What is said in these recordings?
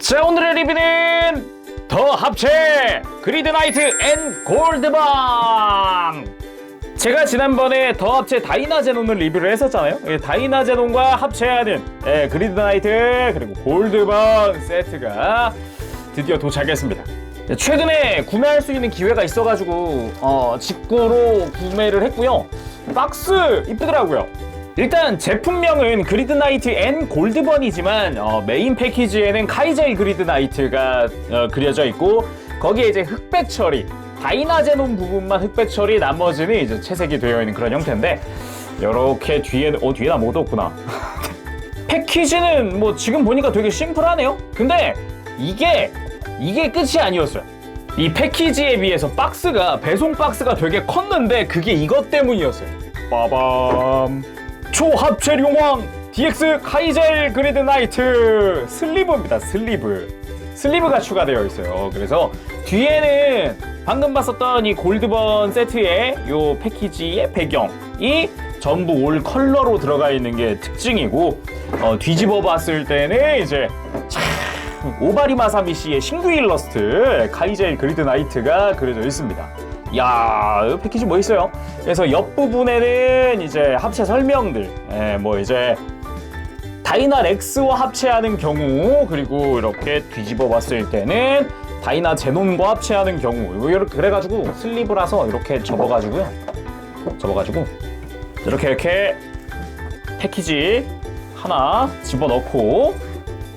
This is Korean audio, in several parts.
자 오늘의 리뷰는 더 합체! 그리드나이트 앤 골드밤 제가 지난번에 더 합체 다이나제논을 리뷰를 했었잖아요. 예, 다이나제논과 합체하는 예, 그리드나이트 그리고 골드밤 세트가 드디어 도착했습니다. 예, 최근에 구매할 수 있는 기회가 있어가지고 어, 직구로 구매를 했고요. 박스 이쁘더라고요 일단 제품명은 그리드 나이트 앤 골드번이지만 어, 메인 패키지에는 카이젤 그리드 나이트가 어, 그려져 있고 거기에 이제 흑백 처리 다이나제논 부분만 흑백 처리 나머지는 이제 채색이 되어 있는 그런 형태인데 이렇게 뒤에는 어 뒤에 아무것도 없구나. 패키지는 뭐 지금 보니까 되게 심플하네요. 근데 이게 이게 끝이 아니었어요. 이 패키지에 비해서 박스가 배송 박스가 되게 컸는데 그게 이것 때문이었어요. 빠밤 초합체룡왕 DX 카이젤 그리드 나이트. 슬리브입니다 슬리브. 슬리브가 추가되어 있어요. 그래서 뒤에는 방금 봤었던 이 골드번 세트의 요 패키지의 배경이 전부 올 컬러로 들어가 있는 게 특징이고 어, 뒤집어 봤을 때는 이제 참 오바리 마사미 씨의 신규 일러스트 카이젤 그리드 나이트가 그려져 있습니다. 야, 이 패키지 뭐 있어요? 그래서 옆 부분에는 이제 합체 설명들, 예, 뭐 이제 다이나 렉스와 합체하는 경우 그리고 이렇게 뒤집어 봤을 때는 다이나 제논과 합체하는 경우 이렇게 그래가지고 슬리브라서 이렇게 접어가지고요. 접어가지고 이렇게 이렇게 패키지 하나 집어넣고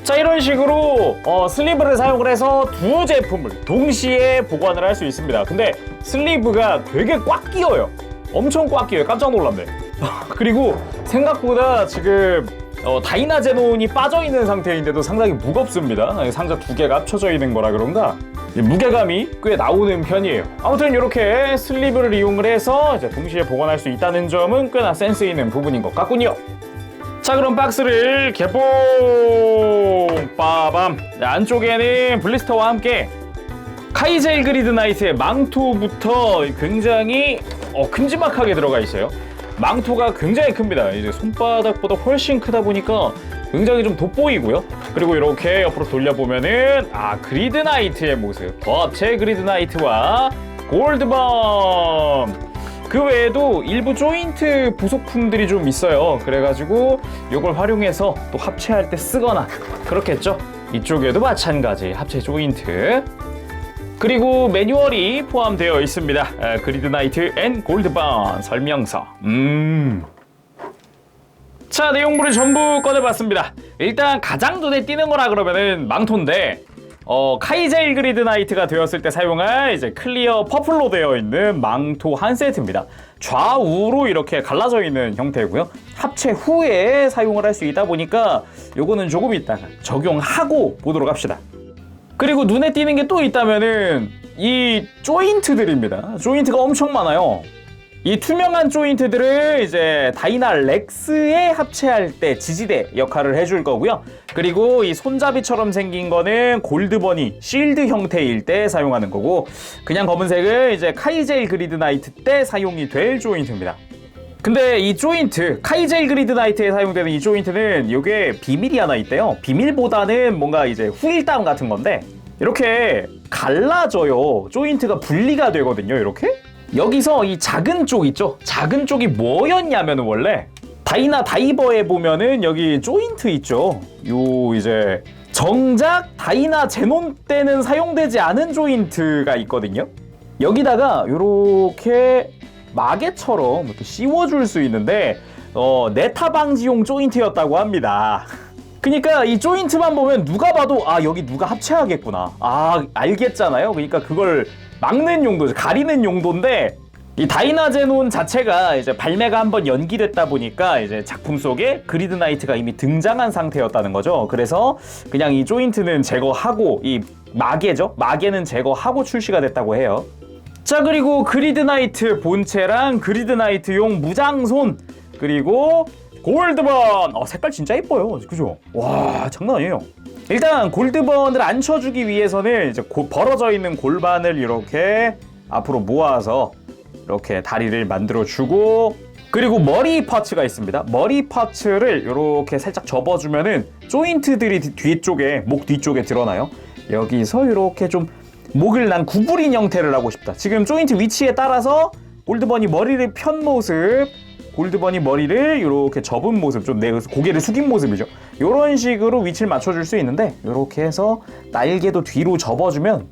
자 이런 식으로 어, 슬리브를 사용을 해서 두 제품을 동시에 보관을 할 수 있습니다. 근데 슬리브가 되게 꽉 끼어요. 엄청 꽉 끼어요. 깜짝 놀랐네. 그리고 생각보다 지금 어, 다이나제논이 빠져있는 상태인데도 상당히 무겁습니다. 상자 두 개가 합쳐져 있는 거라 그런가? 이 무게감이 꽤 나오는 편이에요. 아무튼 이렇게 슬리브를 이용을 해서 동시에 보관할 수 있다는 점은 꽤나 센스 있는 부분인 것 같군요 자 그럼 박스를 개봉! 빠밤! 네, 안쪽에는 블리스터와 함께 카이젤 그리드 나이트의 망토부터 굉장히 어, 큼지막하게 들어가 있어요. 망토가 굉장히 큽니다. 이제 손바닥보다 훨씬 크다 보니까 굉장히 좀 돋보이고요. 그리고 이렇게 옆으로 돌려보면은 아 그리드 나이트의 모습. 더 합체 그리드 나이트와 골드밤 그 외에도 일부 조인트 부속품들이 좀 있어요. 그래가지고 이걸 활용해서 또 합체할 때 쓰거나 그렇겠죠. 이쪽에도 마찬가지 합체 조인트. 그리고 매뉴얼이 포함되어 있습니다. 아, 그리드 나이트 앤 골드반 설명서. 음. 자 내용물을 전부 꺼내봤습니다. 일단 가장 눈에 띄는 거라 그러면은 망토인데 어, 카이젤 그리드 나이트가 되었을 때 사용할 이제 클리어 퍼플로 되어 있는 망토 한 세트입니다. 좌우로 이렇게 갈라져 있는 형태고요. 합체 후에 사용을 할 수 있다 보니까 요거는 조금 이따가 적용하고 보도록 합시다. 그리고 눈에 띄는 게 또 있다면은 이 조인트들입니다. 조인트가 엄청 많아요. 이 투명한 조인트들을 이제 다이나 렉스에 합체할 때 지지대 역할을 해줄 거고요. 그리고 이 손잡이처럼 생긴 거는 골드버니 실드 형태일 때 사용하는 거고 그냥 검은색은 이제 카이젤 그리드 나이트 때 사용이 될 조인트입니다. 근데 이 조인트 카이젤 그리드 나이트에 사용되는 이 조인트는 이게 비밀이 하나 있대요. 비밀보다는 뭔가 이제 후일담 같은 건데 이렇게 갈라져요. 조인트가 분리가 되거든요. 이렇게 여기서 이 작은 쪽 있죠? 작은 쪽이 뭐였냐면 원래 다이나 다이버에 보면은 여기 조인트 있죠? 요 이제 정작 다이나 제논 때는 사용되지 않은 조인트가 있거든요. 여기다가 요렇게 마개처럼 이렇게 씌워줄 수 있는데 어, 네타 방지용 조인트였다고 합니다. 그러니까 이 조인트만 보면 누가 봐도 아 여기 누가 합체하겠구나 아 알겠잖아요 그러니까 그걸 막는 용도죠 가리는 용도인데 이 다이나제논 자체가 이제 발매가 한번 연기됐다 보니까 이제 작품 속에 그리드 나이트가 이미 등장한 상태였다는 거죠. 그래서 그냥 이 조인트는 제거하고 이 마개죠? 마개는 제거하고 출시가 됐다고 해요. 자 그리고 그리드 나이트 본체랑 그리드 나이트용 무장손 그리고 골드번 어, 색깔 진짜 예뻐요 그죠 와 장난 아니에요 일단 골드번을 앉혀주기 위해서는 이제 고- 벌어져 있는 골반을 이렇게 앞으로 모아서 이렇게 다리를 만들어 주고 그리고 머리 파츠가 있습니다. 머리 파츠를 이렇게 살짝 접어주면은 조인트들이 뒤- 뒤쪽에 목 뒤쪽에 드러나요. 여기서 이렇게 좀 목을 난 구부린 형태를 하고 싶다. 지금 조인트 위치에 따라서 골드버니 머리를 편 모습, 골드버니 머리를 이렇게 접은 모습, 좀 내 고개를 숙인 모습이죠. 이런 식으로 위치를 맞춰줄 수 있는데 이렇게 해서 날개도 뒤로 접어주면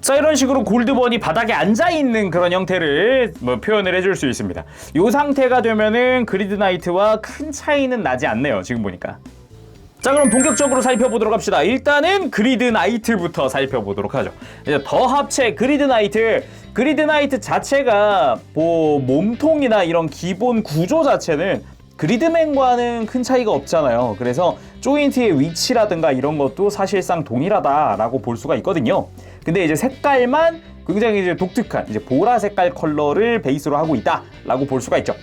자 이런 식으로 골드번이 바닥에 앉아 있는 그런 형태를 뭐 표현을 해줄 수 있습니다. 이 상태가 되면은 그리드 나이트와 큰 차이는 나지 않네요. 지금 보니까. 자 그럼 본격적으로 살펴보도록 합시다. 일단은 그리드 나이트부터 살펴보도록 하죠. 이제 더 합체 그리드 나이트. 그리드 나이트 자체가 뭐 몸통이나 이런 기본 구조 자체는 그리드맨과는 큰 차이가 없잖아요. 그래서 조인트의 위치라든가 이런 것도 사실상 동일하다라고 볼 수가 있거든요. 근데 이제 색깔만 굉장히 이제 독특한 이제 보라 색깔 컬러를 베이스로 하고 있다라고 볼 수가 있죠.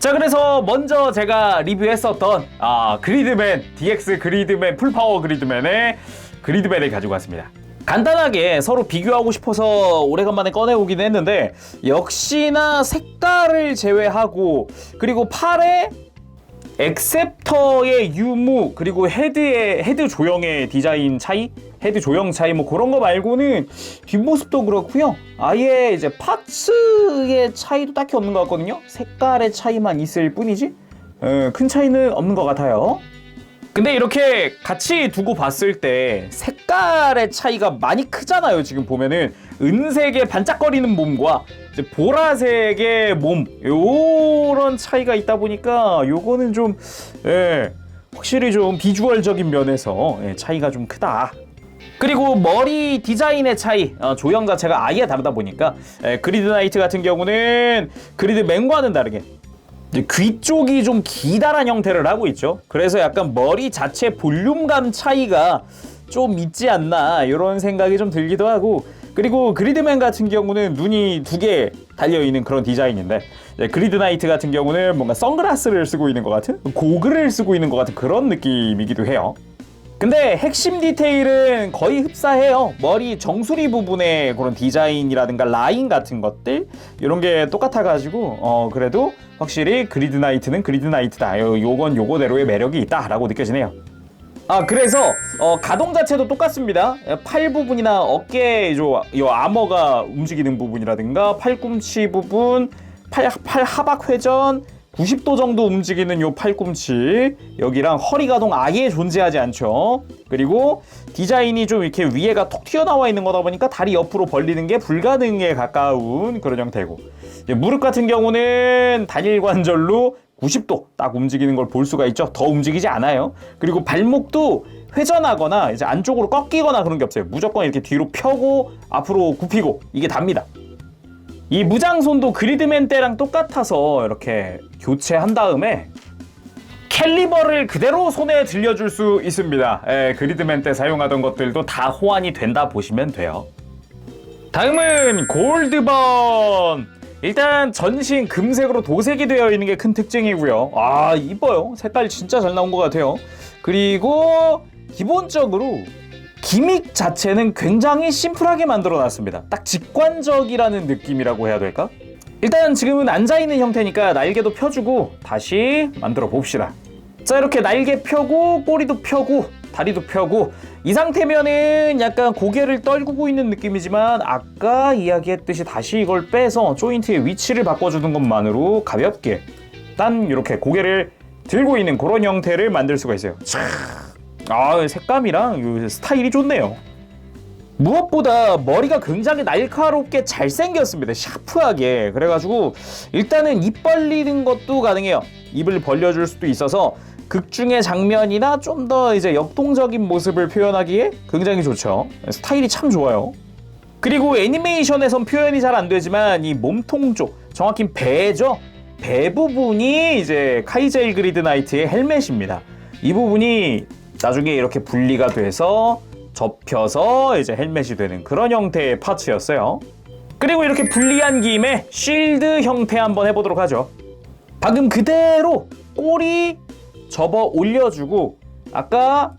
자 그래서 먼저 제가 리뷰했었던 아 그리드맨 DX 그리드맨 풀파워 그리드맨의 그리드맨을 가지고 왔습니다. 간단하게 서로 비교하고 싶어서 오래간만에 꺼내오긴 했는데 역시나 색깔을 제외하고 그리고 팔에 엑셉터의 유무 그리고 헤드의 헤드 조형의 디자인 차이 헤드 조형 차이 뭐 그런 거 말고는 뒷모습도 그렇고요. 아예 이제 파츠의 차이도 딱히 없는 것 같거든요. 색깔의 차이만 있을 뿐이지. 에, 큰 차이는 없는 것 같아요 근데 이렇게 같이 두고 봤을 때 색깔의 차이가 많이 크잖아요. 지금 보면은 은색의 반짝거리는 몸과 이제 보라색의 몸 요런 차이가 있다 보니까 요거는 좀 예, 확실히 좀 비주얼적인 면에서 예, 차이가 좀 크다. 그리고 머리 디자인의 차이, 어, 조형 자체가 아예 다르다 보니까 예, 그리드 나이트 같은 경우는 그리드 맨과는 다르게 귀 쪽이 좀 기다란 형태를 하고 있죠. 그래서 약간 머리 자체 볼륨감 차이가 좀 있지 않나 이런 생각이 좀 들기도 하고 그리고 그리드맨 같은 경우는 눈이 두 개 달려 있는 그런 디자인인데 이제 그리드 나이트 같은 경우는 뭔가 선글라스를 쓰고 있는 것 같은 고글을 쓰고 있는 것 같은 그런 느낌이기도 해요. 근데 핵심 디테일은 거의 흡사해요. 머리 정수리 부분의 그런 디자인이라든가 라인 같은 것들 이런 게 똑같아가지고 어 그래도 확실히 그리드 나이트는 그리드 나이트다. 요, 요건 요거대로의 매력이 있다라고 느껴지네요. 아 그래서 어, 가동 자체도 똑같습니다. 팔 부분이나 어깨 요, 요 아머가 움직이는 부분이라든가 팔꿈치 부분, 팔, 팔 하박 회전 90도 정도 움직이는 요 팔꿈치 여기랑 허리 가동 아예 존재하지 않죠. 그리고 디자인이 좀 이렇게 위에가 톡 튀어나와 있는 거다 보니까 다리 옆으로 벌리는 게 불가능에 가까운 그런 형태고 무릎 같은 경우는 단일 관절로 90도 딱 움직이는 걸 볼 수가 있죠. 더 움직이지 않아요. 그리고 발목도 회전하거나 이제 안쪽으로 꺾이거나 그런 게 없어요. 무조건 이렇게 뒤로 펴고 앞으로 굽히고 이게 답니다. 이 무장손도 그리드맨 때랑 똑같아서 이렇게 교체한 다음에 캘리버를 그대로 손에 들려줄 수 있습니다. 예, 그리드맨 때 사용하던 것들도 다 호환이 된다 보시면 돼요. 다음은 골드번. 일단 전신 금색으로 도색이 되어 있는 게 큰 특징이고요. 아 이뻐요. 색깔 진짜 잘 나온 것 같아요. 그리고 기본적으로 기믹 자체는 굉장히 심플하게 만들어 놨습니다. 딱 직관적이라는 느낌이라고 해야 될까? 일단 지금은 앉아 있는 형태니까 날개도 펴주고 다시 만들어 봅시다. 자 이렇게 날개 펴고 꼬리도 펴고 다리도 펴고 이 상태면은 약간 고개를 떨구고 있는 느낌이지만 아까 이야기했듯이 다시 이걸 빼서 조인트의 위치를 바꿔주는 것만으로 가볍게 딴 이렇게 고개를 들고 있는 그런 형태를 만들 수가 있어요. 촤. 아 색감이랑 이 스타일이 좋네요. 무엇보다 머리가 굉장히 날카롭게 잘생겼습니다. 샤프하게. 그래가지고 일단은 입 벌리는 것도 가능해요. 입을 벌려줄 수도 있어서 극중의 장면이나 좀 더 이제 역동적인 모습을 표현하기에 굉장히 좋죠. 스타일이 참 좋아요. 그리고 애니메이션에선 표현이 잘 안 되지만 이 몸통 쪽, 정확히 배죠. 배 부분이 이제 카이제일 그리드 나이트의 헬멧입니다. 이 부분이 나중에 이렇게 분리가 돼서 접혀서 이제 헬멧이 되는 그런 형태의 파츠였어요. 그리고 이렇게 분리한 김에 쉴드 형태 한번 해보도록 하죠. 방금 그대로 꼬리 접어 올려주고 아까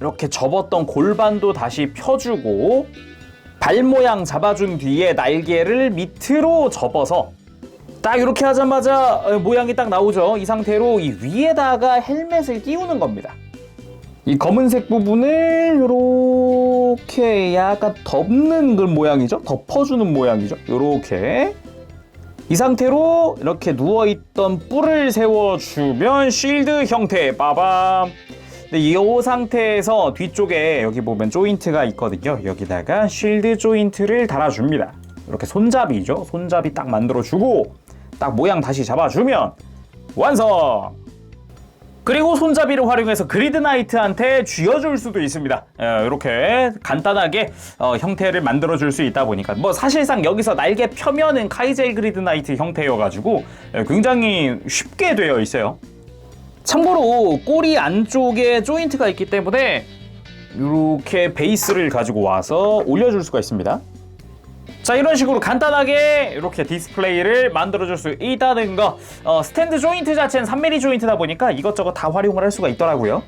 이렇게 접었던 골반도 다시 펴주고 발 모양 잡아준 뒤에 날개를 밑으로 접어서 딱 이렇게 하자마자 어, 모양이 딱 나오죠. 이 상태로 이 위에다가 헬멧을 끼우는 겁니다. 이 검은색 부분을 이렇게 약간 덮는 그런 모양이죠. 덮어주는 모양이죠. 이렇게 이 상태로 이렇게 누워있던 뿔을 세워주면 쉴드 형태 빠밤. 이 상태에서 뒤쪽에 여기 보면 조인트가 있거든요. 여기다가 쉴드 조인트를 달아줍니다. 이렇게 손잡이죠. 손잡이 딱 만들어주고 딱 모양 다시 잡아주면 완성! 그리고 손잡이를 활용해서 그리드나이트한테 쥐어줄 수도 있습니다. 어, 이렇게 간단하게 어, 형태를 만들어줄 수 있다 보니까 뭐 사실상 여기서 날개 펴면은 카이젤 그리드나이트 형태여가지고 예, 굉장히 쉽게 되어 있어요. 참고로 꼬리 안쪽에 조인트가 있기 때문에 이렇게 베이스를 가지고 와서 올려줄 수가 있습니다. 자 이런 식으로 간단하게 이렇게 디스플레이를 만들어줄 수 있다는 거. 어, 스탠드 조인트 자체는 3mm 조인트다 보니까 이것저것 다 활용을 할 수가 있더라고요.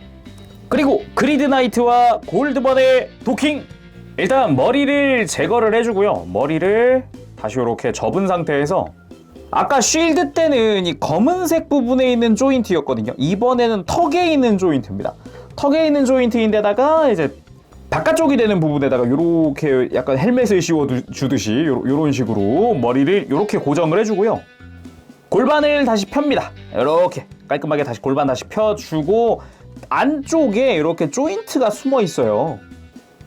그리고 그리드나이트와 골드번의 도킹. 일단 머리를 제거를 해주고요. 머리를 다시 이렇게 접은 상태에서 아까 쉴드 때는 이 검은색 부분에 있는 조인트였거든요. 이번에는 턱에 있는 조인트입니다. 턱에 있는 조인트인데다가 이제 바깥쪽이 되는 부분에다가 이렇게 약간 헬멧을 씌워 주듯이 이런 식으로 머리를 이렇게 고정을 해주고요. 골반을 다시 펴니다. 이렇게 깔끔하게 다시 골반 다시 펴주고 안쪽에 이렇게 조인트가 숨어 있어요.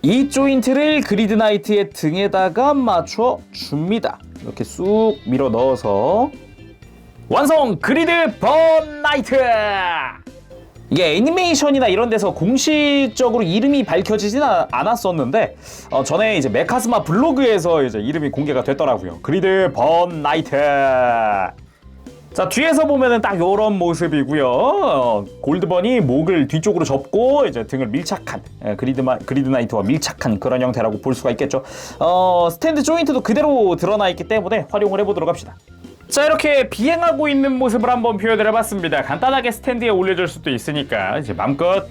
이 조인트를 그리드 나이트의 등에다가 맞춰 줍니다. 이렇게 쑥 밀어 넣어서 완성 그리드 번 나이트! 이게 애니메이션이나 이런 데서 공식적으로 이름이 밝혀지진 아- 않았었는데 어, 전에 이제 메카스마 블로그에서 이제 이름이 공개가 됐더라고요. 그리드 번 나이트. 자 뒤에서 보면은 딱 요런 모습이고요. 어, 골드번이 목을 뒤쪽으로 접고 이제 등을 밀착한 예, 그리드마, 그리드 나이트와 밀착한 그런 형태라고 볼 수가 있겠죠. 어, 스탠드 조인트도 그대로 드러나 있기 때문에 활용을 해보도록 합시다. 자 이렇게 비행하고 있는 모습을 한번 표현을 해봤습니다. 간단하게 스탠드에 올려줄 수도 있으니까 이제 맘껏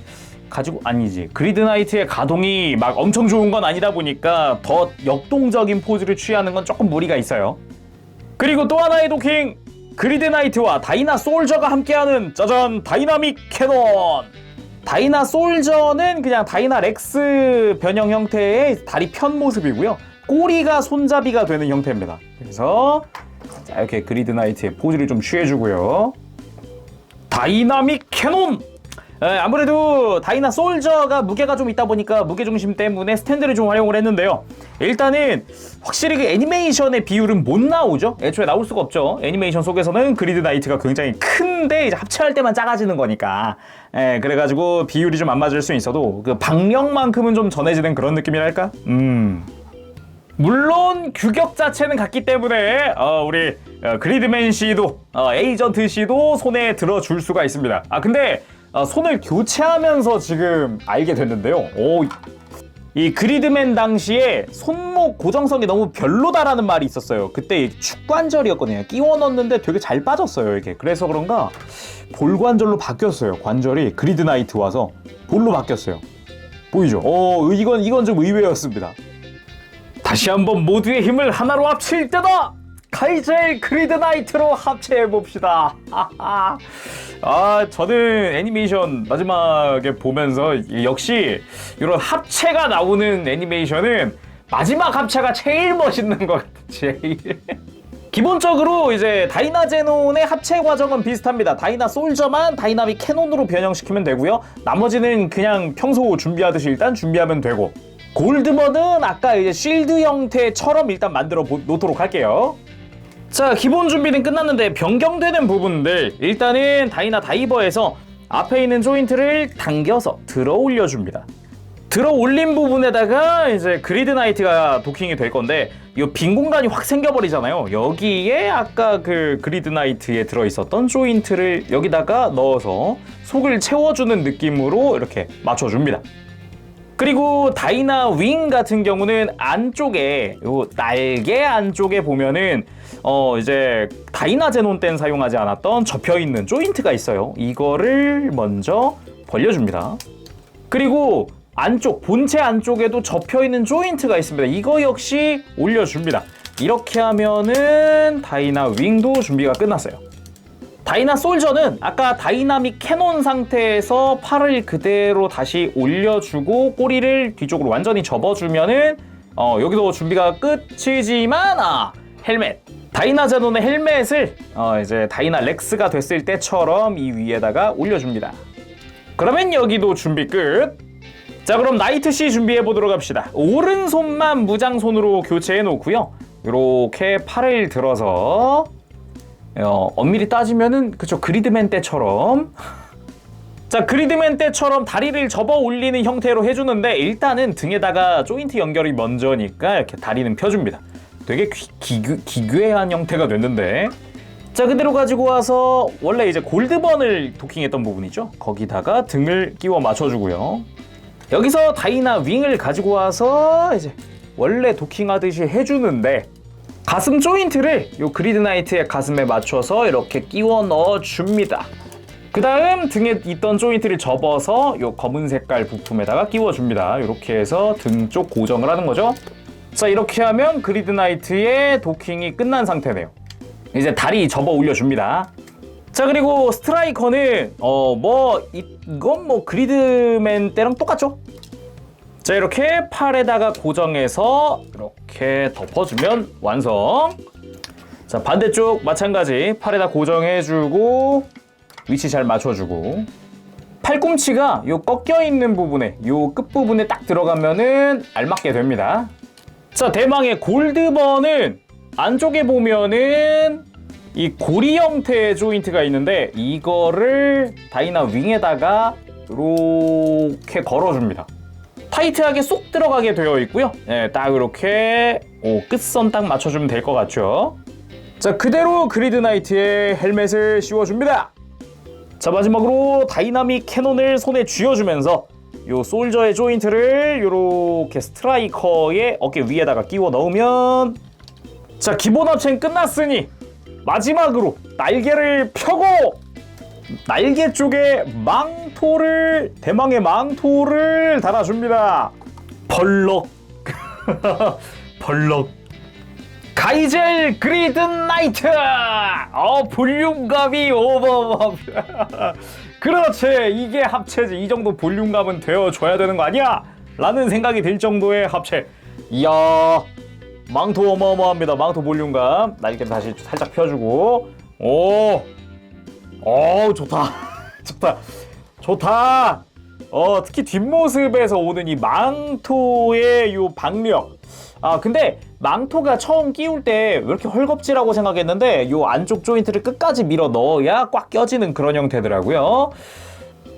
가지고 아니지 그리드 나이트의 가동이 막 엄청 좋은 건 아니다 보니까 더 역동적인 포즈를 취하는 건 조금 무리가 있어요. 그리고 또 하나의 도킹 그리드 나이트와 다이나 솔저가 함께하는 짜잔 다이나믹 캐논 다이나 솔저는 그냥 다이나 렉스 변형 형태의 다리 편 모습이고요 꼬리가 손잡이가 되는 형태입니다 그래서 자 이렇게 그리드 나이트의 포즈를 좀 취해주고요 다이나믹 캐논 에, 아무래도 다이나 솔저가 무게가 좀 있다 보니까 무게 중심 때문에 스탠드를 좀 활용을 했는데요. 일단은 확실히 그 애니메이션의 비율은 못 나오죠. 애초에 나올 수가 없죠. 애니메이션 속에서는 그리드 나이트가 굉장히 큰데 이제 합체할 때만 작아지는 거니까. 에, 그래가지고 비율이 좀 안 맞을 수 있어도 그 박력만큼은 좀 전해지는 그런 느낌이랄까. 음. 물론 규격 자체는 같기 때문에 어, 우리 어, 그리드맨 씨도 어, 에이전트 씨도 손에 들어줄 수가 있습니다. 아 근데 어, 손을 교체하면서 지금 알게 됐는데요. 오, 이 그리드맨 당시에 손목 고정성이 너무 별로다라는 말이 있었어요. 그때 이 축관절이었거든요. 끼워 넣었는데 되게 잘 빠졌어요. 이게 그래서 그런가 볼관절로 바뀌었어요. 관절이 그리드 나이트 와서 볼로 바뀌었어요. 보이죠? 어 이건 이건 좀 의외였습니다. 다시 한번 모두의 힘을 하나로 합칠 때다! 카이젤 그리드 나이트로 합체해 봅시다. 아, 저는 애니메이션 마지막에 보면서 이- 역시 이런 합체가 나오는 애니메이션은 마지막 합체가 제일 멋있는 것 같아. 제일. 기본적으로 이제 다이나 제논의 합체 과정은 비슷합니다. 다이나 솔저만 다이나믹 캐논으로 변형시키면 되고요. 나머지는 그냥 평소 준비하듯이 일단 준비하면 되고. 골드먼은 아까 이제 실드 형태처럼 일단 만들어 보- 놓도록 할게요. 자, 기본 준비는 끝났는데 변경되는 부분들 일단은 다이나 다이버에서 앞에 있는 조인트를 당겨서 들어 올려 줍니다. 들어 올린 부분에다가 이제 그리드 나이트가 도킹이 될 건데 이 빈 공간이 확 생겨버리잖아요. 여기에 아까 그 그리드 나이트에 들어 있었던 조인트를 여기다가 넣어서 속을 채워주는 느낌으로 이렇게 맞춰줍니다. 그리고 다이나 윙 같은 경우는 안쪽에 요 날개 안쪽에 보면은 어 이제 다이나 제논 땐 사용하지 않았던 접혀 있는 조인트가 있어요. 이거를 먼저 벌려줍니다. 그리고 안쪽 본체 안쪽에도 접혀 있는 조인트가 있습니다. 이거 역시 올려줍니다. 이렇게 하면은 다이나 윙도 준비가 끝났어요. 다이나 솔저는 아까 다이나믹 캐논 상태에서 팔을 그대로 다시 올려주고 꼬리를 뒤쪽으로 완전히 접어주면은 어, 여기도 준비가 끝이지만 아 헬멧 다이나 제논의 헬멧을 어, 이제 다이나 렉스가 됐을 때처럼 이 위에다가 올려줍니다. 그러면 여기도 준비 끝. 자 그럼 나이트 C 준비해 보도록 합시다. 오른손만 무장손으로 교체해 놓고요. 이렇게 팔을 들어서 어, 엄밀히 따지면은 그쵸 그리드맨 때처럼 자 그리드맨 때처럼 다리를 접어 올리는 형태로 해주는데 일단은 등에다가 조인트 연결이 먼저니까 이렇게 다리는 펴줍니다. 되게 기, 기괴, 기괴한 형태가 됐는데 자 그대로 가지고 와서 원래 이제 골드번을 도킹했던 부분이죠. 거기다가 등을 끼워 맞춰주고요. 여기서 다이나 윙을 가지고 와서 이제 원래 도킹하듯이 해주는데 가슴 조인트를 요 그리드 나이트의 가슴에 맞춰서 이렇게 끼워 넣어 줍니다. 그 다음 등에 있던 조인트를 접어서 요 검은 색깔 부품에다가 끼워 줍니다. 이렇게 해서 등 쪽 고정을 하는 거죠. 자 이렇게 하면 그리드 나이트의 도킹이 끝난 상태네요. 이제 다리 접어 올려줍니다. 자 그리고 스트라이커는 어 뭐 이건 뭐 그리드맨 때랑 똑같죠? 자 이렇게 팔에다가 고정해서 이렇게 덮어주면 완성. 자 반대쪽 마찬가지 팔에다 고정해주고 위치 잘 맞춰주고 팔꿈치가 요 꺾여 있는 부분에 요 끝 부분에 딱 들어가면은 알맞게 됩니다. 자 대망의 골드번은 안쪽에 보면은 이 고리 형태의 조인트가 있는데 이거를 다이나 윙에다가 이렇게 걸어줍니다. 타이트하게 쏙 들어가게 되어 있고요. 네, 딱 이렇게 오, 끝선 딱 맞춰주면 될 것 같죠. 자 그대로 그리드 나이트의 헬멧을 씌워줍니다. 자 마지막으로 다이나믹 캐논을 손에 쥐어주면서 요 솔저의 조인트를 요렇게 스트라이커의 어깨 위에다가 끼워 넣으면 자 기본 합체는 끝났으니 마지막으로 날개를 펴고 날개 쪽에 망토를 대망의 망토를 달아줍니다. 벌럭. 벌럭. 가이젤 그리드 나이트! 어 볼륨감이 오버합니다 그렇지. 이게 합체지. 이 정도 볼륨감은 되어줘야 되는 거 아니야? 라는 생각이 들 정도의 합체. 이야 망토 어마어마합니다. 망토 볼륨감 날개를 다시 살짝 펴주고. 오 오, 좋다. 좋다. 좋다. 어, 특히 뒷모습에서 오는 이 망토의 요 박력. 아, 근데 망토가 처음 끼울 때 왜 이렇게 헐겁지라고 생각했는데 요 안쪽 조인트를 끝까지 밀어 넣어야 꽉 껴지는 그런 형태더라고요.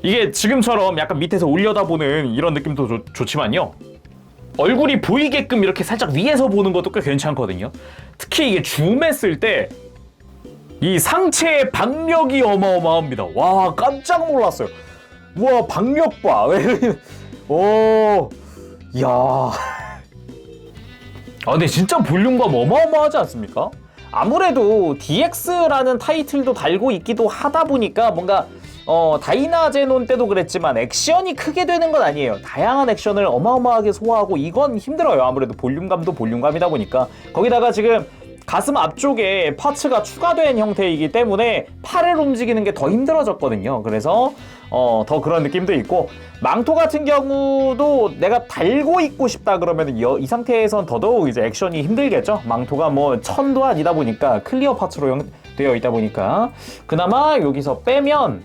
이게 지금처럼 약간 밑에서 올려다보는 이런 느낌도 좋, 좋지만요. 얼굴이 보이게끔 이렇게 살짝 위에서 보는 것도 꽤 괜찮거든요. 특히 이게 줌했을 때 이 상체의 박력이 어마어마합니다. 와 깜짝 놀랐어요. 우와 박력 봐. 오, 야. 아 근데 진짜 볼륨감 어마어마하지 않습니까? 아무래도 DX라는 타이틀도 달고 있기도 하다 보니까 뭔가 어, 다이나제논 때도 그랬지만 액션이 크게 되는 건 아니에요. 다양한 액션을 어마어마하게 소화하고 이건 힘들어요. 아무래도 볼륨감도 볼륨감이다 보니까 거기다가 지금 가슴 앞쪽에 파츠가 추가된 형태이기 때문에 팔을 움직이는 게 더 힘들어졌거든요. 그래서 어, 더 그런 느낌도 있고 망토 같은 경우도 내가 달고 있고 싶다 그러면 이 상태에선 더더욱 이제 액션이 힘들겠죠. 망토가 뭐 천도 아니다 보니까 클리어 파츠로 형, 되어 있다 보니까 그나마 여기서 빼면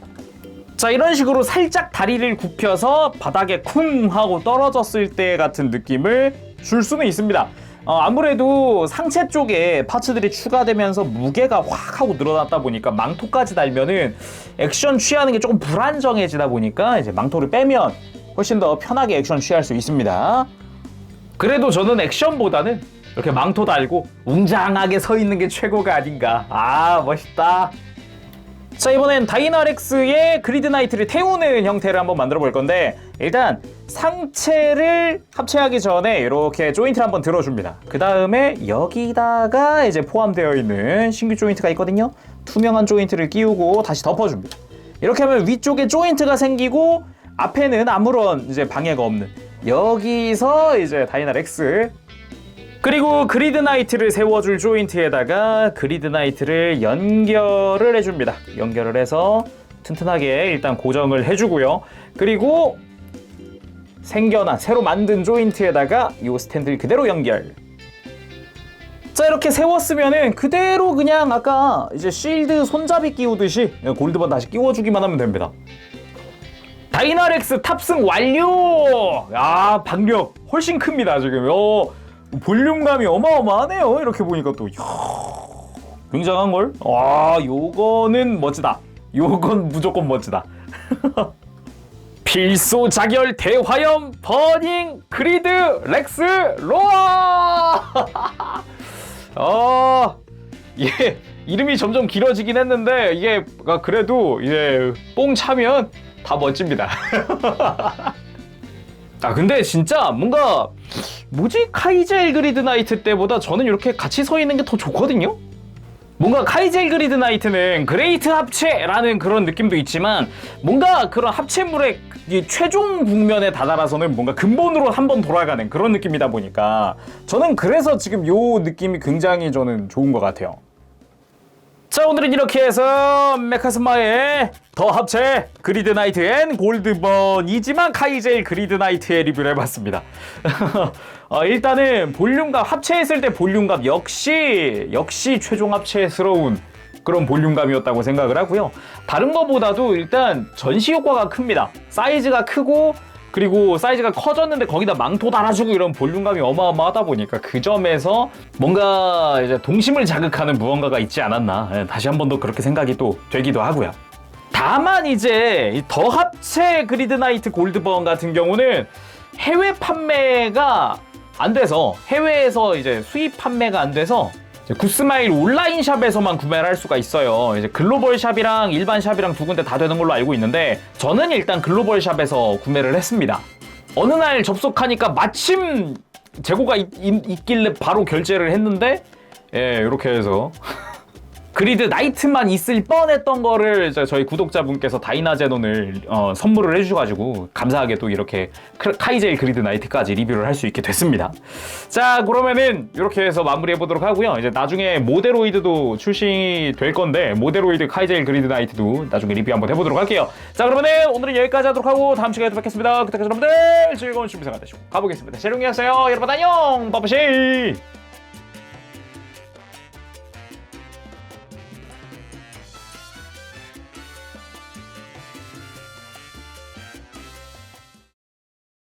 자 이런 식으로 살짝 다리를 굽혀서 바닥에 쿵 하고 떨어졌을 때 같은 느낌을 줄 수는 있습니다. 어, 아무래도 상체 쪽에 파츠들이 추가되면서 무게가 확 하고 늘어났다 보니까 망토까지 달면은 액션 취하는 게 조금 불안정해지다 보니까 이제 망토를 빼면 훨씬 더 편하게 액션 취할 수 있습니다. 그래도 저는 액션보다는 이렇게 망토 달고 웅장하게 서 있는 게 최고가 아닌가. 아 멋있다. 자 이번엔 다이나렉스의 그리드나이트를 태우는 형태를 한번 만들어 볼 건데 일단 상체를 합체하기 전에 이렇게 조인트를 한번 들어줍니다. 그 다음에 여기다가 이제 포함되어 있는 신규 조인트가 있거든요. 투명한 조인트를 끼우고 다시 덮어줍니다. 이렇게 하면 위쪽에 조인트가 생기고 앞에는 아무런 이제 방해가 없는 여기서 이제 다이나렉스 그리고 그리드 나이트를 세워줄 조인트에다가 그리드 나이트를 연결을 해줍니다. 연결을 해서 튼튼하게 일단 고정을 해주고요. 그리고 생겨난 새로 만든 조인트에다가 이 스탠드를 그대로 연결. 자 이렇게 세웠으면은 그대로 그냥 아까 이제 실드 손잡이 끼우듯이 골드번 다시 끼워주기만 하면 됩니다. 다이나렉스 탑승 완료! 야 박력 훨씬 큽니다 지금. 어, 볼륨감이 어마어마하네요. 이렇게 보니까 또 이야, 굉장한 걸. 와 요거는 멋지다. 요건 무조건 멋지다. 필소 자결 대화염 버닝 그리드 렉스 로아. 어, 이게 이름이 점점 길어지긴 했는데 이게 그래도 이제 뽕 차면 다 멋집니다. 아 근데 진짜 뭔가 뭐지 카이젤 그리드 나이트 때보다 저는 이렇게 같이 서 있는 게 더 좋거든요. 뭔가 카이젤 그리드 나이트는 그레이트 합체라는 그런 느낌도 있지만 뭔가 그런 합체물의 이 최종 국면에 다다라서는 뭔가 근본으로 한번 돌아가는 그런 느낌이다 보니까 저는 그래서 지금 요 느낌이 굉장히 저는 좋은 것 같아요. 자 오늘은 이렇게 해서 메카스마의 더 합체 그리드 나이트 앤 골드번이지만 카이젤 그리드 나이트의 리뷰를 해봤습니다. 어, 일단은 볼륨감 합체했을 때 볼륨감 역시 역시 최종 합체스러운 그런 볼륨감이었다고 생각을 하고요. 다른 것보다도 일단 전시 효과가 큽니다. 사이즈가 크고 그리고 사이즈가 커졌는데 거기다 망토 달아주고 이런 볼륨감이 어마어마하다 보니까 그 점에서 뭔가 이제 동심을 자극하는 무언가가 있지 않았나 예, 다시 한 번 더 그렇게 생각이 또 되기도 하고요. 다만 이제 이더 합체 그리드나이트 골드번 같은 경우는 해외 판매가 안 돼서 해외에서 이제 수입 판매가 안 돼서 구스마일 온라인 샵에서만 구매를 할 수가 있어요. 이제 글로벌 샵이랑 일반 샵이랑 두 군데 다 되는 걸로 알고 있는데 저는 일단 글로벌 샵에서 구매를 했습니다. 어느 날 접속하니까 마침 재고가 있, 길래 바로 결제를 했는데 예, 이렇게 해서 그리드 나이트만 있을 뻔했던 거를 저희 구독자분께서 다이나제논을 어, 선물을 해주셔가지고 감사하게도 이렇게 크- 카이젤 그리드 나이트까지 리뷰를 할 수 있게 됐습니다. 자 그러면은 이렇게 해서 마무리해 보도록 하고요. 이제 나중에 모데로이드도 출시될 건데 모데로이드 카이젤 그리드 나이트도 나중에 리뷰 한번 해보도록 할게요. 자 그러면은 오늘은 여기까지 하도록 하고 다음 시간에 또 뵙겠습니다. 그때까지 여러분들 즐거운 준비 생활 되시고 가보겠습니다. 재롱이었어요. 여러분 안녕. 빠빠시.